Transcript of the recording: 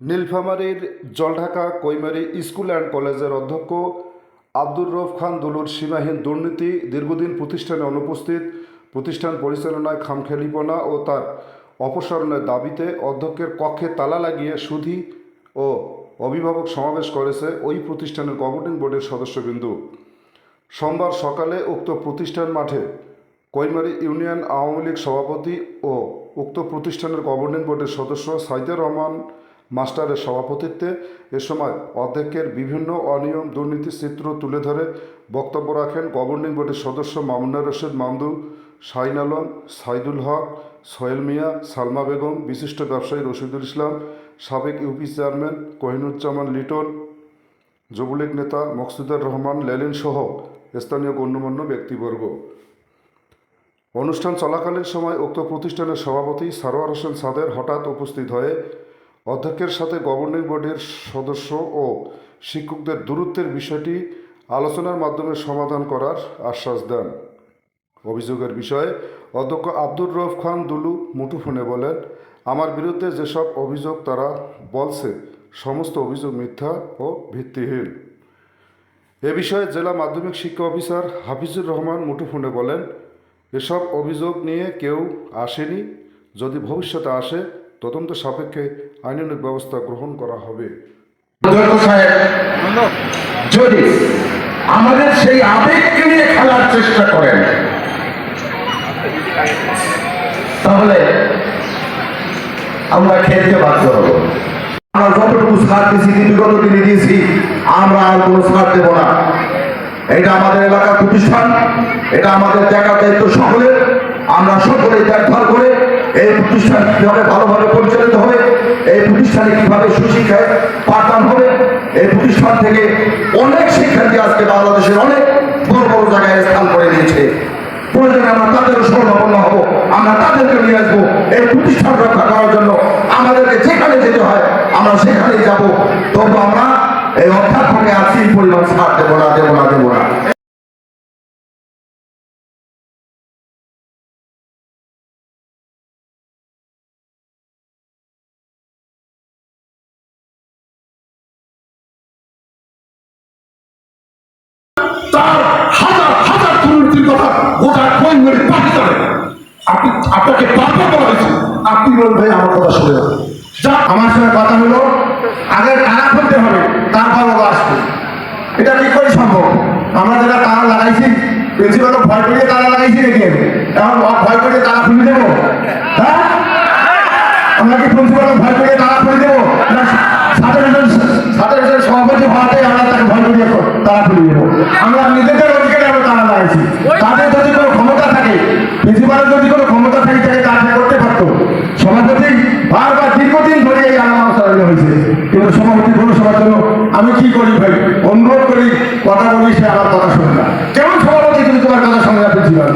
নীলফামারীর Jaldhaka Koimari school and কলেজের অধ্যক্ষ আব্দুর রফ খান দুলুর সীমাহীন দুর্নীতি দীর্ঘদিন প্রতিষ্ঠানে অনুপস্থিত, প্রতিষ্ঠান পরিচালনায় খামখেলিপনা ও তার অপসারণের দাবিতে অধ্যক্ষের কক্ষে তালা লাগিয়ে সুধি ও অভিভাবক সমাবেশ করেছে ওই প্রতিষ্ঠানের গভর্নিং বোর্ডের সদস্যবৃন্দু। সোমবার সকালে উক্ত প্রতিষ্ঠান মাঠে কৈমারি ইউনিয়ন আওয়ামী লীগ সভাপতি ও উক্ত প্রতিষ্ঠানের গভর্নিং বোর্ডের সদস্য সাইদুর রহমান মাস্টারের সভাপতিত্বে এ সময় অধ্যক্ষের বিভিন্ন অনিয়ম দুর্নীতির চিত্র তুলে ধরে বক্তব্য রাখেন গভর্নিং বোর্ডের সদস্য মামুনা রশিদ মামদু, শাহিন আলম, সাইদুল হক, সোহেল মিয়া, সালমা বেগম, বিশিষ্ট ব্যবসায়ী রশিদুল ইসলাম, সাবেক ইউপি চেয়ারম্যান কোহিনুজ্জামান লিটন, যুবলীগ নেতা মকসুদুর রহমান লেলিন সহ স্থানীয় গণ্যমান্য ব্যক্তিবর্গ। অনুষ্ঠান চলাকালীন সময় উক্ত প্রতিষ্ঠানের সভাপতি সারোয়ার হোসেন সাদের হঠাৎ উপস্থিত হয়ে অধ্যক্ষের সাথে গভর্নিং বোর্ডের সদস্য ও শিক্ষকদের দূরত্বের বিষয়টি আলোচনার মাধ্যমে সমাধান করার আশ্বাস দেন। অভিযোগের বিষয়ে অধ্যক্ষ আব্দুর রফ খান দুলু মুঠোফোনে বলেন, আমার বিরুদ্ধে যেসব অভিযোগ তারা বলছে, সমস্ত অভিযোগ মিথ্যা ও ভিত্তিহীন। এ বিষয়ে জেলা মাধ্যমিক শিক্ষা অফিসার হাফিজুর রহমান মুঠোফোনে বলেন, এসব অভিযোগ নিয়ে কেউ আসেনি। যদি ভবিষ্যতে আসে তদন্ত সাপেক্ষে আইনানুগ ব্যবস্থা গ্রহণ করা হবে। যদি আমাদের সেই আবেগকে নিয়ে খেলার চেষ্টা করেন তাহলে আমরা খেলতে বাধ্য হব। আমরা যতটুকু ছাড় দিয়েছি বিগত দিনে দিয়েছি আমরা আর কোনো ছাড় দেব না। এটা আমাদের এলাকার প্রতিষ্ঠান এটা আমাদের দেখার দায়িত্ব সকলের। আমরা সকলে দেখভাল করে। এই প্রতিষ্ঠান কীভাবে ভালোভাবে পরিচালিত হবে, এই প্রতিষ্ঠানে কীভাবে সুশিক্ষায় পাঠদান হবে, এই প্রতিষ্ঠান থেকে অনেক শিক্ষার্থী আজকে বাংলাদেশের অনেক বড় বড় জায়গায় স্থান করে নিয়েছে। প্রয়োজনে আমরা তাদেরও স্বর্ণপন্ন হব, আমরা তাদেরকে নিয়ে আসব, এই প্রতিষ্ঠান রক্ষা করার জন্য আমাদেরকে যেখানে যেতে হয়, আমরা সেখানেই যাব। তবু আমরা এই অধ্যাপকে আছি পরিমাণ ছাড় দেবো না দেবো না দেবো না। তার হাজার হাজার দুর্নীতির কথা গোটা পাঠি যাবে আপনি, আপনাকে বারবার বলা হয়েছে আপনি বলুন ভাই আমার কথা শুনে যা, আমার সঙ্গে কথা হলো, আগে টাকা খুলতে হবে, তারপর ও আসবে। এটা কি করে সম্ভব? আমরা যেটা তারা লাগাইছি, প্রিন্সিপাল ভয় করিয়ে তারা লাগাইছি নাকি? এখন ভয় করিয়ে তারা খুলে দেবো। হ্যাঁ? আমরা কি প্রিন্সিপাল ভয় করিয়ে তারা তারা খুলে দেবো আমরা নিজেদের অধিকারে আমরা তারা লাগাইছি। তাদের যদি কোনো ক্ষমতা থাকে প্রিন্সিপালের যদি কোনো ক্ষমতা থাকে তাকে তারা করতে পারতো। সভাপতি বারবার দীর্ঘদিন ধরে এই আলোচনা হয়েছে। কিন্তু সভাপতি সবার জন্য আমি কি করি ভাই? অনুরোধ করি, কথা বলি, সে আমার কথা শুনবে কেমন সভাপতি তুমি তোমার কথা শুনে না প্রিন্সিপাল